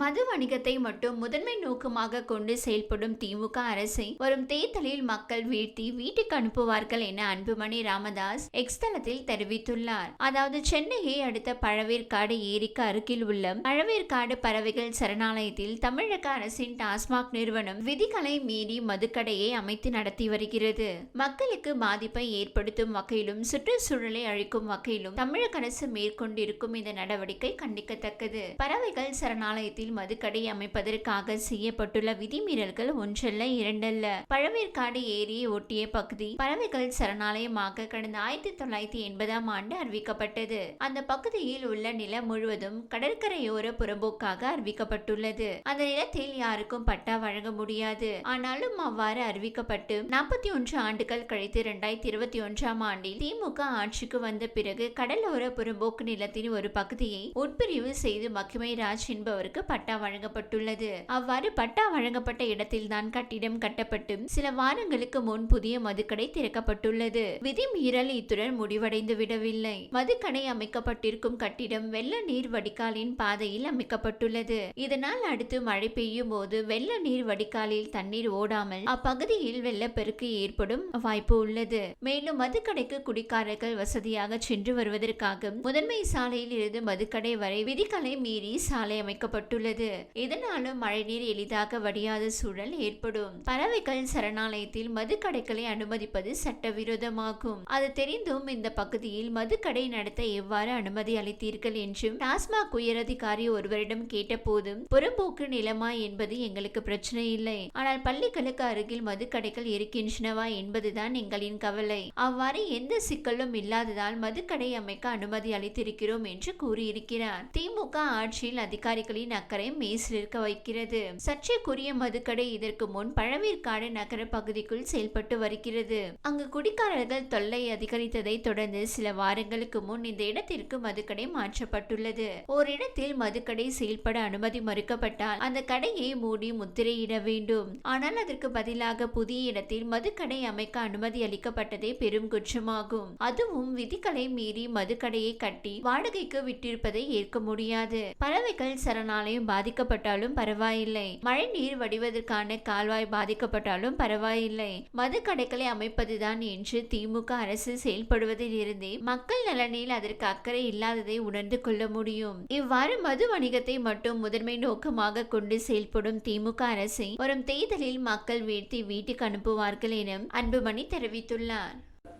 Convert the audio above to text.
மது வணிகத்தை மட்டும் முதன்மை நோக்கமாக கொண்டு செயல்படும் திமுக அரசை வரும் தேர்தலில் மக்கள் வீழ்த்தி வீட்டுக்கு அனுப்புவார்கள் என அன்புமணி ராமதாஸ் எக்ஸ் தளத்தில் தெரிவித்துள்ளார். அதாவது சென்னையை அடுத்த பழவேற்காடு ஏரிக்கு அருகில் உள்ள பழவேற்காடு பறவைகள் சரணாலயத்தில் தமிழக அரசின் டாஸ்மாக் நிறுவனம் விதிகளை மீறி மதுக்கடையை அமைத்து நடத்தி வருகிறது. மக்களுக்கு பாதிப்பை ஏற்படுத்தும் வகையிலும் சுற்றுச்சூழலை அழிக்கும் வகையிலும் தமிழக அரசு மேற்கொண்டிருக்கும் இந்த நடவடிக்கை கண்டிக்கத்தக்கது. பறவைகள் சரணாலயத்தில் மாவட்டத்தில் மதுக்கடை அமைப்பதற்காக செய்யப்பட்டுள்ள விதிமீறல்கள் ஒன்றல்ல இரண்டல்ல. பழவேற்காடு ஏரியை ஒட்டிய பகுதி பறவைகள் சரணாலயமாக கடந்த ஆயிரத்தி தொள்ளாயிரத்தி எண்பதாம் ஆண்டு அறிவிக்கப்பட்டது. அந்த பகுதியில் உள்ள நிலம் முழுவதும் கடற்கரையோர புறம்போக்காக அறிவிக்கப்பட்டுள்ளது. அந்த நிலத்தில் யாருக்கும் பட்டா வழங்க முடியாது. ஆனாலும் அவ்வாறு அறிவிக்கப்பட்டு நாற்பத்தி ஒன்று ஆண்டுகள் கழித்து இரண்டாயிரத்தி இருபத்தி ஒன்றாம் ஆண்டில் திமுக ஆட்சிக்கு வந்த பிறகு கடலோர புறம்போக்கு நிலத்தின் ஒரு பகுதியை உட்பிரிவு செய்து மக்கிமை ராஜ் என்பவருக்கு பட்டா வழங்கப்பட்டுள்ளது. அவ்வாறு பட்டா வழங்கப்பட்ட இடத்தில்தான் கட்டிடம் கட்டப்பட்டு சில வாரங்களுக்கு முன் புதிய மதுக்கடை திறக்கப்பட்டுள்ளது. விதிமீறல் இத்துடன் முடிவடைந்து விடவில்லை. மதுக்கடை அமைக்கப்பட்டிருக்கும் கட்டிடம் வெள்ள நீர் வடிகாலின் பாதையில் அமைக்கப்பட்டுள்ளது. இதனால் அடுத்து மழை பெய்யும் போது வெள்ள நீர் வடிகாலில் தண்ணீர் ஓடாமல் அப்பகுதியில் வெள்ளப்பெருக்கு ஏற்படும் வாய்ப்பு உள்ளது. மேலும் மதுக்கடைக்கு குடிக்காரர்கள் வசதியாக சென்று வருவதற்காக முதன்மை சாலையில் இருந்து மதுக்கடை வரை விதிகளை மீறி சாலை அமைக்கப்பட்டு அமைக்கப்பட்டுள்ளது இதனாலும் மழைநீர் எளிதாக வடியாத சூழல் ஏற்படும். பறவைகள் சரணாலயத்தில் மதுக்கடைகளை அனுமதிப்பது சட்டவிரோதமாகும். அது தெரிந்தும் இந்த பகுதியில் மதுக்கடை நடத்த எவ்வாறு அனுமதி அளித்தீர்கள் என்றும் டாஸ்மாக் உயரதிகாரி ஒருவரிடம் கேட்டபோதும் புறம்போக்கு நிலமா என்பது எங்களுக்கு பிரச்சனை இல்லை. ஆனால் பள்ளிகளுக்கு அருகில் மதுக்கடைகள் இருக்கின்றனவா என்பதுதான் எங்களின் கவலை. அவ்வாறு எந்த சிக்கலும் இல்லாததால் மதுக்கடை அமைக்க அனுமதி அளித்திருக்கிறோம் என்று கூறியிருக்கிறார். திமுக ஆட்சியில் அதிகாரிகளின் அக்கறை மேசிலிருக்க வைக்கிறது. சர்ச்சைக்குரிய மதுக்கடை இதற்கு முன் பழவேற்காடு நகர பகுதிக்குள் செயல்பட்டு வருகிறது. அங்கு குடிக்காரர்கள் தொல்லை அதிகரித்ததை தொடர்ந்து சில வாரங்களுக்கு முன் இந்த இடத்திற்கு மதுக்கடை மாற்றப்பட்டுள்ளது. ஓரிடத்தில் மதுக்கடை செயல்பட அனுமதி மறுக்கப்பட்டால் அந்த கடையை மூடி முத்திரையிட வேண்டும். ஆனால் அதற்கு பதிலாக புதிய இடத்தில் மதுக்கடை அமைக்க அனுமதி அளிக்கப்பட்டதே பெரும் குற்றமாகும். அதுவும் விதிகளை மீறி மதுக்கடையை கட்டி வாடகைக்கு விட்டிருப்பதை ஏற்க முடியாது. பறவைகள் சரணாலயம் பாதிக்கப்பட்டாலும் பரவாயில்லை. மழை நீர் வடிவதற்கான கால்வாய் பாதிக்கப்பட்டாலும் பரவாயில்லை. மதுக்கடைகளை அமைப்பதுதான் என்று திமுக அரசு செயல்படுவதில் இருந்தே மக்கள் நலனில் அதற்கு அக்கறை இல்லாததை உணர்ந்து கொள்ள முடியும். இவ்வாறு மது வணிகத்தை மட்டும் முதன்மை நோக்கமாக கொண்டு செயல்படும் திமுக அரசை வரும் தேர்தலில் மக்கள் வீழ்த்தி வீட்டுக்கு அனுப்புவார்கள் என அன்புமணி தெரிவித்துள்ளார்.